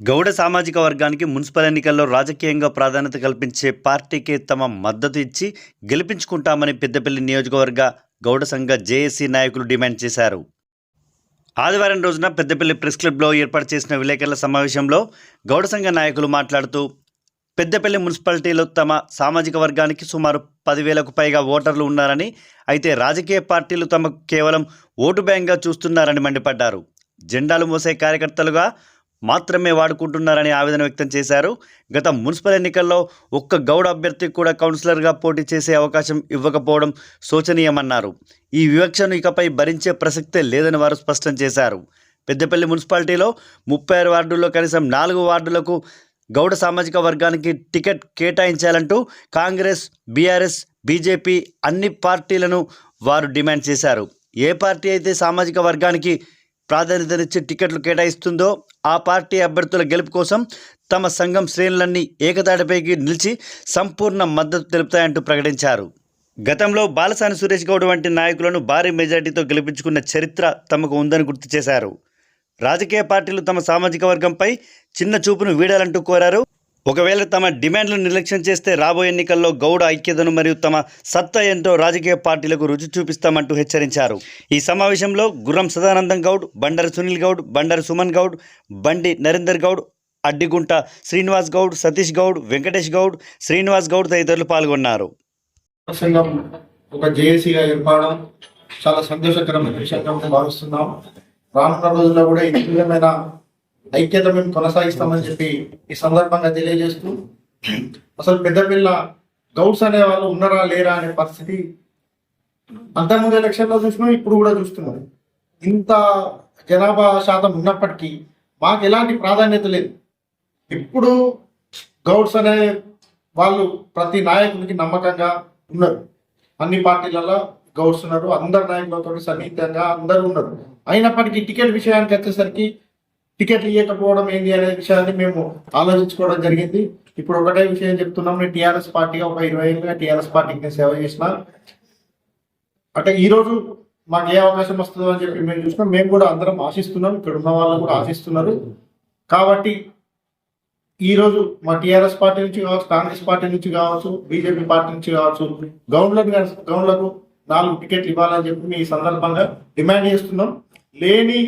గౌడ సామాజిక వర్గానికి మున్సిపల్ ఎన్నికల్లో రాజకీయంగా ప్రాధాన్యత కల్పించే పార్టీకి తమ మద్దతు ఇచ్చి గెలిపించుకుంటామని పెద్దపల్లి నియోజకవర్గ గౌడ సంఘ జేఏసీ నాయకులు డిమాండ్ చేశారు. ఆదివారం రోజున పెద్దపల్లి ప్రెస్ క్లబ్లో ఏర్పాటు చేసిన విలేకరుల సమావేశంలో గౌడ సంఘ నాయకులు మాట్లాడుతూ పెద్దపల్లి మున్సిపాలిటీలో తమ సామాజిక వర్గానికి సుమారు పదివేలకు పైగా ఓటర్లు ఉన్నారని అయితే రాజకీయ పార్టీలు తమకు కేవలం ఓటు బ్యాంక్గా చూస్తున్నారని మండిపడ్డారు. జెండాలు మోసే కార్యకర్తలుగా మాత్రమే వాడుకుంటున్నారని ఆవేదన వ్యక్తం చేశారు. గత మున్సిపల్ ఎన్నికల్లో ఒక్క గౌడ అభ్యర్థికి కూడా కౌన్సిలర్గా పోటీ చేసే అవకాశం ఇవ్వకపోవడం శోచనీయమన్నారు. ఈ వివక్షను ఇకపై భరించే ప్రసక్తే లేదని వారు స్పష్టం చేశారు. పెద్దపల్లి మున్సిపాలిటీలో ముప్పై ఆరు వార్డుల్లో కనీసం నాలుగు వార్డులకు గౌడ సామాజిక వర్గానికి టికెట్ కేటాయించాలంటూ కాంగ్రెస్ బీఆర్ఎస్ బీజేపీ అన్ని పార్టీలను వారు డిమాండ్ చేశారు. ఏ పార్టీ అయితే సామాజిక వర్గానికి ప్రాధాన్యతనిచ్చి టికెట్లు కేటాయిస్తుందో ఆ పార్టీ అభ్యర్థుల గెలుపు కోసం తమ సంఘం శ్రేణులన్నీ ఏకతాటిపైకి నిలిచి సంపూర్ణ మద్దతు తెలుపుతాయంటూ ప్రకటించారు. గతంలో బాలసాని సురేష్ గౌడ్ వంటి నాయకులను భారీ మెజార్టీతో గెలిపించుకున్న చరిత్ర తమకు ఉందని గుర్తు చేశారు. రాజకీయ పార్టీలు తమ సామాజిక వర్గంపై చిన్న చూపును వీడాలంటూ కోరారు. ఒకవేళ తమ డిమాండ్లు నిర్లక్ష్యం చేస్తే రాబోయే ఎన్నికల్లో గౌడ ఐక్యతను మరియు తమ సత్తా ఎంతో రాజకీయ పార్టీలకు రుచి చూపిస్తామంటూ హెచ్చరించారు. ఈ సమావేశంలో గుర్రం సదానందం గౌడ్ బండరి సునీల్ గౌడ్ బండరి సుమన్ గౌడ్ బండి నరేందర్ గౌడ్ అడ్డిగుంట శ్రీనివాస్ గౌడ్ సతీష్ గౌడ్ వెంకటేష్ గౌడ్ శ్రీనివాస్ గౌడ్ తదితరులు పాల్గొన్నారు. సంఘం ఒక జేఏసీగా ఏర్పడడం చాలా సంతోషకరమైన విషయంగా భావిస్తున్నాం. రానున్న రోజుల్లో కూడా ఈ విధమైన ఐక్యత మేము కొనసాగిస్తామని చెప్పి ఈ సందర్భంగా తెలియజేస్తూ అసలు పెద్దపిల్ల గౌడ్స్ అనే వాళ్ళు ఉన్నారా లేరా అనే పరిస్థితి అంతకుముందు ఎలక్షన్లో చూసినాం ఇప్పుడు కూడా చూస్తున్నాం. ఇంత జనాభా శాతం ఉన్నప్పటికీ మాకు ఎలాంటి ప్రాధాన్యత లేదు. ఇప్పుడు గౌడ్స్ అనే వాళ్ళు ప్రతి నాయకునికి నమ్మకంగా ఉన్నారు. అన్ని పార్టీలలో గౌడ్స్ ఉన్నారు అందరు నాయకులతో సన్నిహితంగా అందరూ ఉన్నారు. అయినప్పటికీ టికెట్ విషయానికి వచ్చేసరికి టికెట్లు ఇవ్వకపోవడం ఏంటి అనే విషయాన్ని మేము ఆలోచించుకోవడం జరిగింది. ఇప్పుడు ఒకటే విషయం చెప్తున్నాం. నేను టీఆర్ఎస్ పార్టీగా ఒక ఇరవై ఏళ్ళుగా టీఆర్ఎస్ పార్టీకి నేను సేవ చేసిన. అంటే ఈరోజు మాకు ఏ అవకాశం వస్తుందో అని చెప్పి మేము చూసినాం మేము కూడా అందరం ఆశిస్తున్నాం. ఇక్కడ ఉన్న వాళ్ళు కూడా ఆశిస్తున్నారు. కాబట్టి ఈరోజు మా టిఆర్ఎస్ పార్టీ నుంచి కావచ్చు కాంగ్రెస్ పార్టీ నుంచి కావచ్చు బీజేపీ పార్టీ నుంచి కావచ్చు గౌండ్లకు గౌండ్లకు నాలుగు టికెట్లు ఇవ్వాలని చెప్పి మీ సందర్భంగా డిమాండ్ చేస్తున్నాం. లేని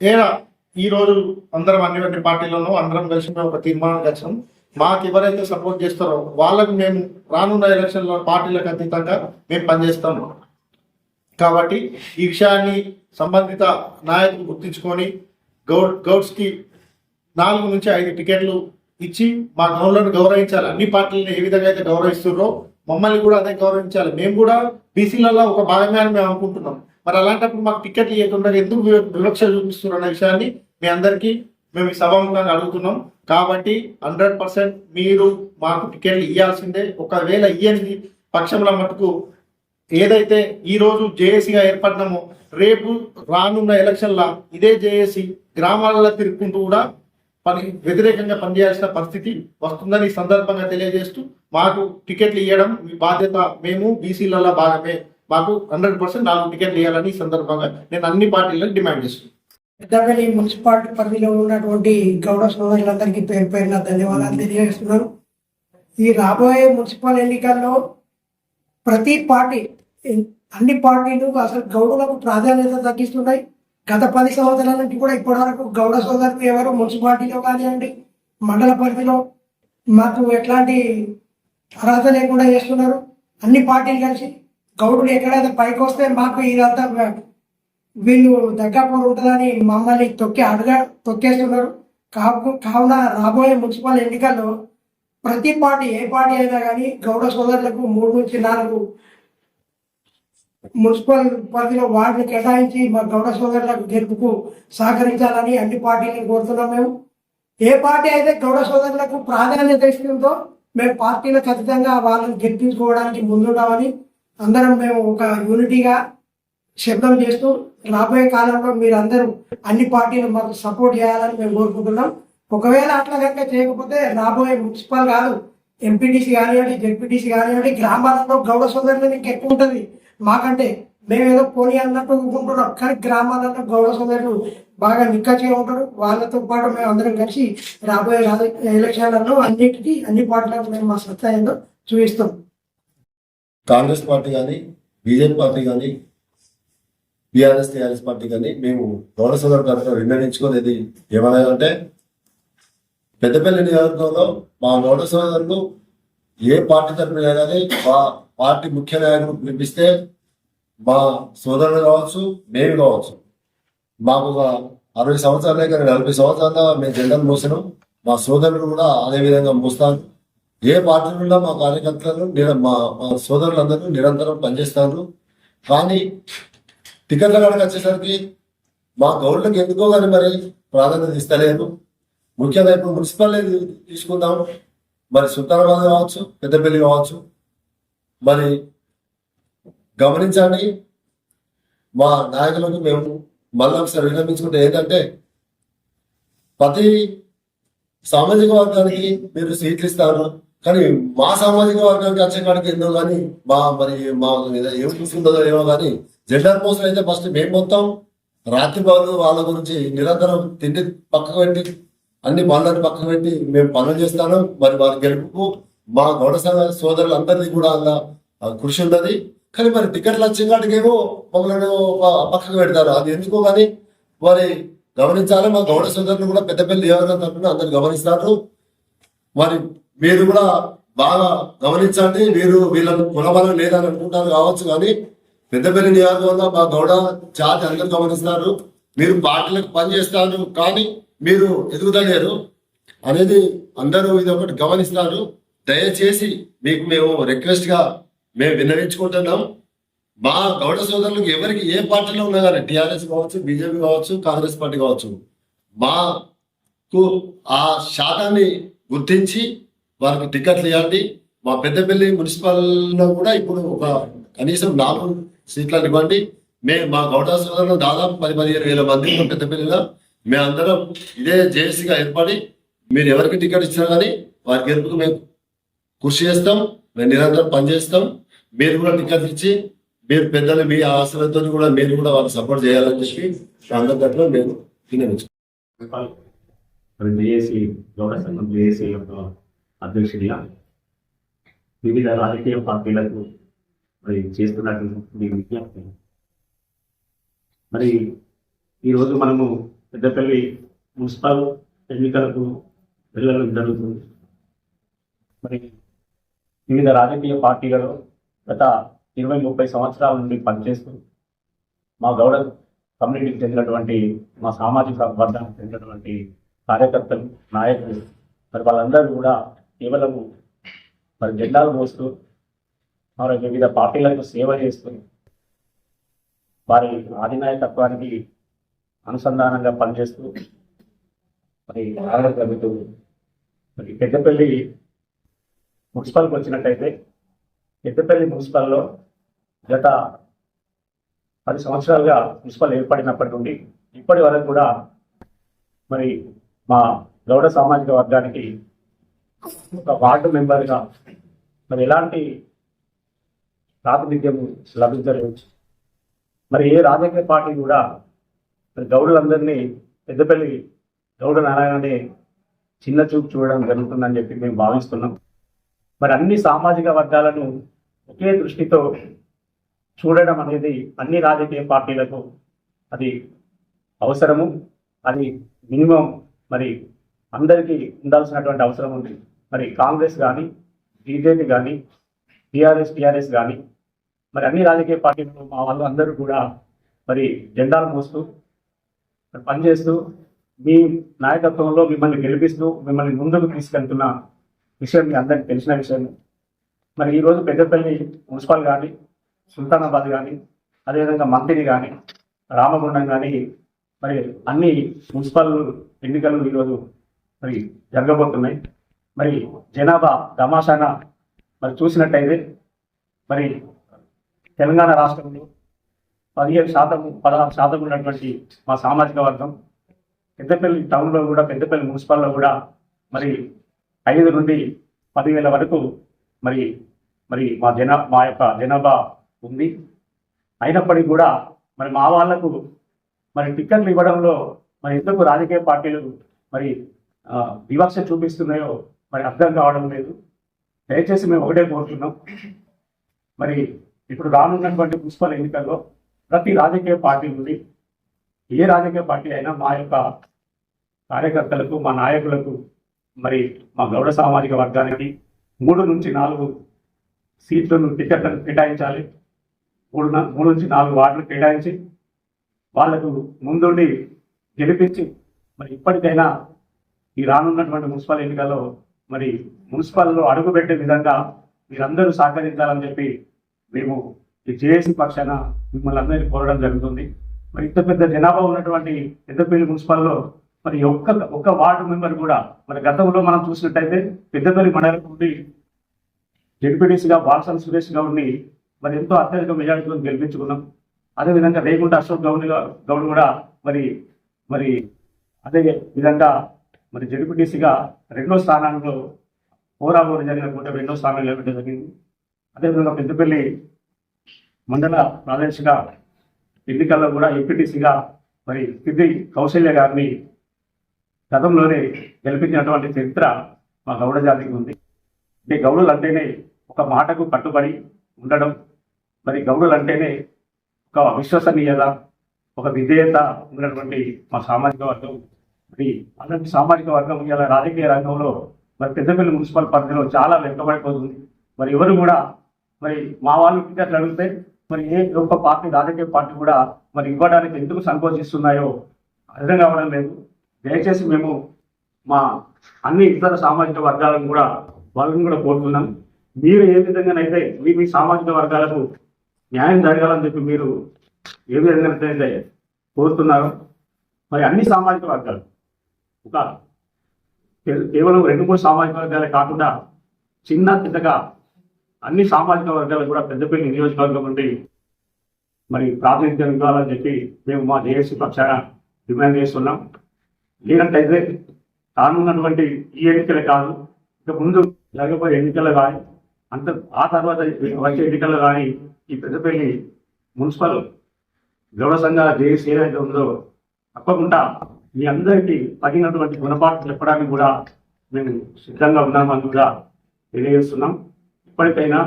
ఏరా ఈ రోజు అందరం అన్ని అన్ని పార్టీలను అందరం కలిసి మేము ఒక తీర్మానం వచ్చాం మాకు ఎవరైతే సపోర్ట్ చేస్తారో వాళ్ళకు మేము రానున్న ఎలక్షన్లో పార్టీలకు అతీతంగా మేము పనిచేస్తాము కాబట్టి ఈ విషయాన్ని సంబంధిత నాయకులు గుర్తించుకొని గౌడ్ గౌడ్స్కి నాలుగు నుంచి ఐదు టికెట్లు ఇచ్చి మా గౌన్లను గౌరవించాలి. అన్ని పార్టీలను ఏ విధంగా అయితే గౌరవిస్తున్నారో మమ్మల్ని కూడా అదే గౌరవించాలి. మేము కూడా బీసీలలో ఒక భాగంగా మేము అనుకుంటున్నాం. మరి అలాంటప్పుడు మాకు టికెట్లు ఇవ్వకుండా ఎందుకు వివక్ష చూపిస్తున్నారు అనే విషయాన్ని మీ అందరికీ మేము ఈ సభాముఖంగా అడుగుతున్నాం. కాబట్టి హండ్రెడ్ పర్సెంట్ మీరు మాకు టికెట్లు ఇవ్వాల్సిందే ఒకవేళ ఇయ్యని పక్షంలో మటుకు ఏదైతే ఈరోజు జేఏసీగా ఏర్పడినామో రేపు రానున్న ఎలక్షన్ల ఇదే జేఏసీ గ్రామాలలో తిరుగుకుంటూ కూడా పని వ్యతిరేకంగా పనిచేయాల్సిన పరిస్థితి వస్తుందని సందర్భంగా తెలియజేస్తూ మాకు టికెట్లు ఇవ్వడం మీ బాధ్యత. మేము బీసీలలో భాగమే. మాకు హండ్రెడ్ పర్సెంట్ నాలుగు టికెట్లు ఇవ్వాలని ఈ సందర్భంగా నేను అన్ని పార్టీలకు డిమాండ్ చేస్తున్నాను. పెద్దపల్లి మున్సిపాలిటీ పరిధిలో ఉన్నటువంటి గౌడ సోదరులందరికీ పేరు పేరున ధన్యవాదాలు తెలియజేస్తున్నాను. ఈ రాబోయే మున్సిపల్ ఎన్నికల్లో ప్రతి పార్టీ అన్ని పార్టీలు అసలు గౌడులకు ప్రాధాన్యత తగ్గిస్తున్నాయి. గత పది సంవత్సరాల నుంచి కూడా ఇప్పటివరకు గౌడ సోదరులు ఎవరు మున్సిపాలిటీలో కానివ్వండి మండల పరిధిలో మాకు ఎట్లాంటి అర్హత లేకుండా చేస్తున్నారు. అన్ని పార్టీలు కలిసి గౌడులు ఎక్కడైతే పైకి వస్తే మాకు ఇదంతా వీళ్ళు దగ్గరపూర్ ఉంటుందని మమ్మల్ని తొక్కి అడగ తొక్కేస్తున్నారు. కావు కావున రాబోయే మున్సిపల్ ఎన్నికల్లో ప్రతి పార్టీ ఏ పార్టీ అయినా కానీ గౌడ సోదరులకు మూడు నుంచి నాలుగు మున్సిపల్ పరిధిలో వార్డులు కేటాయించి మా గౌడ సోదరులకు గెలుపుకు సహకరించాలని అన్ని పార్టీలను కోరుతున్నాం మేము. ఏ పార్టీ అయితే గౌడ సోదరులకు ప్రాధాన్యత ఇస్తుందో మేము పార్టీలో ఖచ్చితంగా వాళ్ళని గెలిపించుకోవడానికి ముందుంటామని అందరం మేము ఒక యూనిటీగా శబ్దం చేస్తూ రాబోయే కాలంలో మీరందరూ అన్ని పార్టీలు మాకు సపోర్ట్ చేయాలని మేము కోరుకుంటున్నాం. ఒకవేళ అట్లా కనుక చేయకపోతే రాబోయే మున్సిపల్ కాదు ఎంపీటీసీ కానివ్వండి జెడ్పీటీసీ కానివ్వండి గ్రామాలలో గౌడ సోదరులు ఇంకా ఎక్కువ ఉంటుంది. మాకంటే మేము ఏదో పోనీ అన్నట్టు ఉంటున్నాం కానీ గ్రామాలలో గౌడ సోదరులు బాగా నిక్కచ్చిగా ఉంటారు. వాళ్ళతో పాటు మేము అందరం కలిసి రాబోయే ఎలక్షన్లలో అన్నిటికీ అన్ని పార్టీలకు మేము మా సత్తా ఏందో చూపిస్తాం. కాంగ్రెస్ పార్టీ కానీ బీజేపీ పార్టీ కానీ బీఆర్ఎస్ టీఆర్ఎస్ పార్టీ కానీ మేము గౌరవ సోదరు తరఫున విన్నవించుకునేది ఏమనగానంటే పెద్దపల్లి నియోజకవర్గంలో మా గౌరవ సోదరులు ఏ పార్టీ తరఫున కానీ మా పార్టీ ముఖ్య నాయకులు పిలిపిస్తే మా సోదరులు కావచ్చు మేము కావచ్చు. మాకు ఒక అరవై సంవత్సరాలే కానీ నలభై సంవత్సరాల మేము జెండాలు మోసినాం. మా సోదరులు కూడా అదే విధంగా మూస్తాను ఏ పార్టీ ఉన్నా మా కార్యకర్తలు మా మా సోదరులందరూ నిరంతరం పనిచేస్తారు. కానీ టికెట్ల కాడికి వచ్చేసరికి మా గౌడ్లకు ఎందుకో కానీ మరి ప్రాధాన్యత ఇస్తలేదు. ముఖ్యంగా ఇప్పుడు మున్సిపల్ తీసుకుందాం. మరి సుల్తానాబాద్ కావచ్చు పెద్దపల్లి కావచ్చు. మరి గమనించండి మా నాయకులకు మేము మళ్ళీ ఒకసారి విన్నపించుకుంటే ఏంటంటే ప్రతి సామాజిక వర్గానికి మీరు సీట్లు ఇస్తారు. కానీ మా సామాజిక వర్గానికి వచ్చే ఎన్నో కానీ మా మరి మా మీద ఏం చూస్తుందో ఏమో కానీ జెండర్ పోస్టులు అయితే ఫస్ట్ మేము మొత్తం రాత్రి పనులు వాళ్ళ గురించి నిరంతరం తిండి పక్కకు పెట్టి అన్ని పనులను పక్కకు పెట్టి మేము పనులు చేస్తాను. మరి వారి గెలుపుకు మా గౌడ సంఘ సోదరులందరిది కూడా అలా కృషి ఉన్నది. కానీ మరి టికెట్లు వచ్చే ఏమో మమ్మల్ని పక్కకు పెడతారు. అది ఎందుకో కానీ మరి గమనించాలి. మా గౌడ సోదరులు కూడా పెద్దపల్లి ఎవరైనా తరఫున అందరు గమనిస్తారు. మరి మీరు కూడా బాగా గమనించండి. మీరు వీళ్ళకు కులబలం లేదని అనుకుంటారు కావచ్చు కానీ పెద్దపల్లి నియోజకవర్గంలో మా గౌడ జాతి అందరు గమనిస్తారు. మీరు పార్టీలకు పనిచేస్తారు కానీ మీరు ఎదుగుదలేరు అనేది అందరూ ఇది ఒకటి గమనిస్తారు. దయచేసి మీకు మేము రిక్వెస్ట్గా మేము విన్నవించుకుంటున్నాం. మా గౌడ సోదరులకు ఎవరికి ఏ పార్టీలో ఉన్నా కానీ టిఆర్ఎస్ కావచ్చు బీజేపీ కావచ్చు కాంగ్రెస్ పార్టీ కావచ్చు మాకు ఆ శాతాన్ని గుర్తించి వారికి టికెట్లు ఇవ్వండి. మా పెద్దపల్లి మున్సిపల్లో కూడా ఇప్పుడు ఒక కనీసం నాలుగు సీట్లను ఇవ్వండి. మేము మా గౌడ దాదాపు పది పదిహేను వేల మంది ఉన్నాం పెద్దపల్లిలో. మేమందరం ఇదే జేఏసీగా ఏర్పడి మీరు ఎవరికి టికెట్ ఇచ్చినా కానీ వారి గెలుపుకు మేము కృషి చేస్తాం. మేము నిరంతరం పనిచేస్తాం. మీరు కూడా టికెట్ ఇచ్చి మీరు పెద్దలు మీ ఆశలతో కూడా మీరు కూడా వాళ్ళకి సపోర్ట్ చేయాలని చెప్పి అందరిలో మేము విన్నవించుకుంటాం అధ్యక్షుడిగా వివిధ రాజకీయ పార్టీలకు మరి చేస్తున్నటువంటి విజ్ఞప్తి. మరి ఈరోజు మనము పెద్దపల్లి మున్సిపల్ ఎన్నికలకు వెళ్ళడం జరుగుతుంది. మరి వివిధ రాజకీయ పార్టీలలో గత ఇరవై ముప్పై సంవత్సరాల నుండి పనిచేస్తూ మా గౌడ కమ్యూనిటీకి చెందినటువంటి మా సామాజిక వర్గానికి చెందినటువంటి కార్యకర్తలు నాయకులు మరి వాళ్ళందరూ కూడా కేవలం మరి జెండాలు మోస్తూ మరి వివిధ పార్టీలకు సేవ చేస్తూ వారి ఆధినాయకత్వానికి అనుసంధానంగా పనిచేస్తూ మరి రావడం జరుగుతుంది మరి పెద్దపల్లి మున్సిపల్కి వచ్చినట్టయితే పెద్దపల్లి మున్సిపల్లో గత పది సంవత్సరాలుగా మున్సిపల్ ఏర్పడినప్పటి నుండి ఇప్పటి వరకు కూడా మరి మా గౌడ సామాజిక వర్గానికి ఒక వార్డు మెంబర్గా మరి ఎలాంటి ప్రాతినిధ్యం లభించలేదు. మరి ఏ రాజకీయ పార్టీ కూడా మరి గౌడులందరినీ పెద్దపల్లి గౌడ నారాయణని చిన్న చూపు చూడడం జరుగుతుందని చెప్పి మేము భావిస్తున్నాం. మరి అన్ని సామాజిక వర్గాలను ఒకే దృష్టితో చూడడం అనేది అన్ని రాజకీయ పార్టీలకు అది అవసరము. అది మినిమం మరి అందరికీ ఉండాల్సినటువంటి అవసరం ఉంది. మరి కాంగ్రెస్ కానీ బీజేపీ కానీ టీఆర్ఎస్ టీఆర్ఎస్ కానీ మరి అన్ని రాజకీయ పార్టీలు మా వాళ్ళు అందరూ కూడా మరి జెండాలు మోస్తూ మరి పనిచేస్తూ మీ నాయకత్వంలో మిమ్మల్ని గెలిపిస్తూ మిమ్మల్ని ముందుకు తీసుకెళ్తున్న విషయం మీ అందరికీ తెలిసిన విషయం. మరి ఈరోజు పెద్దపల్లి మున్సిపల్ కానీ సుల్తానాబాద్ కానీ అదేవిధంగా మంత్రి కానీ రామగుండం కానీ మరి అన్ని మున్సిపల్ ఎన్నికలు ఈరోజు మరి జరగబోతున్నాయి. మరి జనాభా దమాషాన మరి చూసినట్టయితే మరి తెలంగాణ రాష్ట్రంలో పదిహేడు శాతం పదహారు శాతం ఉన్నటువంటి మా సామాజిక వర్గం పెద్దపల్లి టౌన్లో కూడా పెద్దపల్లి మున్సిపల్లో కూడా మరి ఐదు నుండి పదివేల వరకు మరి మరి మా జనా మా యొక్క జనాభా ఉంది. అయినప్పటికీ కూడా మరి మా వాళ్ళకు మరి టిక్కెట్లు ఇవ్వడంలో మరి ఎందుకు రాజకీయ పార్టీలు మరి వివక్ష చూపిస్తున్నాయో మరి అర్థం కావడం లేదు. దయచేసి మేము ఒకటే కోరుతున్నాం. మరి ఇప్పుడు రానున్నటువంటి మున్సిపల్ ఎన్నికల్లో ప్రతి రాజకీయ పార్టీ నుండి ఏ రాజకీయ పార్టీ అయినా మా యొక్క కార్యకర్తలకు మా నాయకులకు మరి మా గౌడ సామాజిక వర్గానికి మూడు నుంచి నాలుగు సీట్లను టికెట్లను కేటాయించాలి. మూడు మూడు నుంచి నాలుగు వార్డులు కేటాయించి వాళ్ళకు ముందుండి గెలిపించి మరి ఇప్పటికైనా ఈ రానున్నటువంటి మున్సిపల్ ఎన్నికల్లో మరి మున్సిపల్లో అడుగుపెట్టే విధంగా మీరందరూ సహకరించాలని చెప్పి మేము ఈ జేఏసీ పక్షాన మిమ్మల్ని అందరినీ కోరడం జరుగుతుంది. మరి ఇంత పెద్ద జనాభా ఉన్నటువంటి పెద్దపల్లి మున్సిపల్లో మరి ఒక్క ఒక్క వార్డు మెంబర్ కూడా మరి గతంలో మనం చూసినట్టయితే పెద్దపల్లి మండలం నుండి జడ్పీటీసీగా బాలసన్ సురేష్ గౌడ్ని మరి ఎంతో అత్యధిక మెజారిటీతో గెలిపించుకున్నాం. అదేవిధంగా రేగుంట అశోక్ గౌడ్ గౌడ్ కూడా మరి మరి అదే విధంగా మరి జడ్పీటీసీగా రెండో స్థానంలో పోరాబోరు జరిగిన కూడా రెండో స్థానంలో నిలబెట్టడం జరిగింది. అదేవిధంగా పెద్దపల్లి మండల ప్రాదేశిక ఎన్నికల్లో కూడా ఎంపీటీసీగా మరి కిద్ది కౌశల్య గారిని గతంలోనే గెలిపించినటువంటి చరిత్ర మా గౌడ జాతికి ఉంది. అంటే గౌడులు అంటేనే ఒక మాటకు కట్టుబడి ఉండడం మరి గౌడులు అంటేనే ఒక విశ్వసనీయత ఒక విధేయత ఉన్నటువంటి మా సామాజిక వర్గం. మరి అలాంటి సామాజిక వర్గం ఇలా రాజకీయ రంగంలో మరి పెద్దపల్లి మున్సిపల్ పరిధిలో చాలా వెనుకబడిపోతుంది. మరి ఎవరు కూడా మరి మా వాళ్ళు టికెట్లు అడిగితే మరి ఏ ఒక్క పార్టీ రాజకీయ పార్టీ కూడా మరి ఇవ్వడానికి ఎందుకు సంకోచిస్తున్నాయో అర్థం కావడం లేదు. దయచేసి మేము మా అన్ని ఇతర సామాజిక వర్గాలను కూడా వాళ్ళని కూడా కోరుతున్నాం. మీరు ఏ విధంగానైతే మీ మీ సామాజిక వర్గాలకు న్యాయం జరగాలని చెప్పి మీరు ఏ విధంగానైతే కోరుతున్నారో మరి అన్ని సామాజిక వర్గాలు ఒక కేవలం రెండు మూడు సామాజిక వర్గాలే కాకుండా చిన్న చిన్నగా అన్ని సామాజిక వర్గాలు కూడా పెద్దపల్లి నియోజకవర్గం నుండి మరి ప్రాతినిధ్యం ఇవ్వాలని చెప్పి మేము మా జేఏసీ పక్షాన డిమాండ్ చేస్తున్నాం. లేనట్టయితే కానున్నటువంటి ఈ ఎన్నికలే కాదు ఇక ముందు జరగబోయే ఎన్నికలు కానీ అంత ఆ తర్వాత వచ్చే ఎన్నికలు కానీ ఈ పెద్దపల్లి మున్సిపల్ గౌడ సంఘ జేఏసీ ఏదైతే ఉందో తప్పకుండా మీ అందరికీ తగినటువంటి గుణపాఠం చెప్పడానికి కూడా మేము సిద్ధంగా ఉన్నామని కూడా తెలియజేస్తున్నాం. ఇప్పటికైనా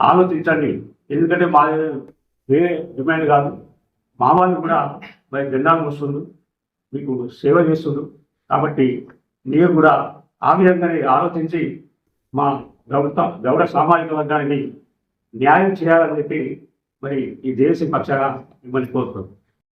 ఆలోచించండి. ఎందుకంటే మా వేరే డిమాండ్ కాదు. మా వాళ్ళు కూడా మరి జెండాలు వస్తుంది మీకు సేవ చేస్తుంది కాబట్టి మీరు కూడా ఆ విధంగానే ఆలోచించి మా గౌడ గౌడ సామాజిక వర్గాన్ని న్యాయం చేయాలని చెప్పి మరి ఈ దేశ పక్షాన మిమ్మల్ని కోరుతున్నాం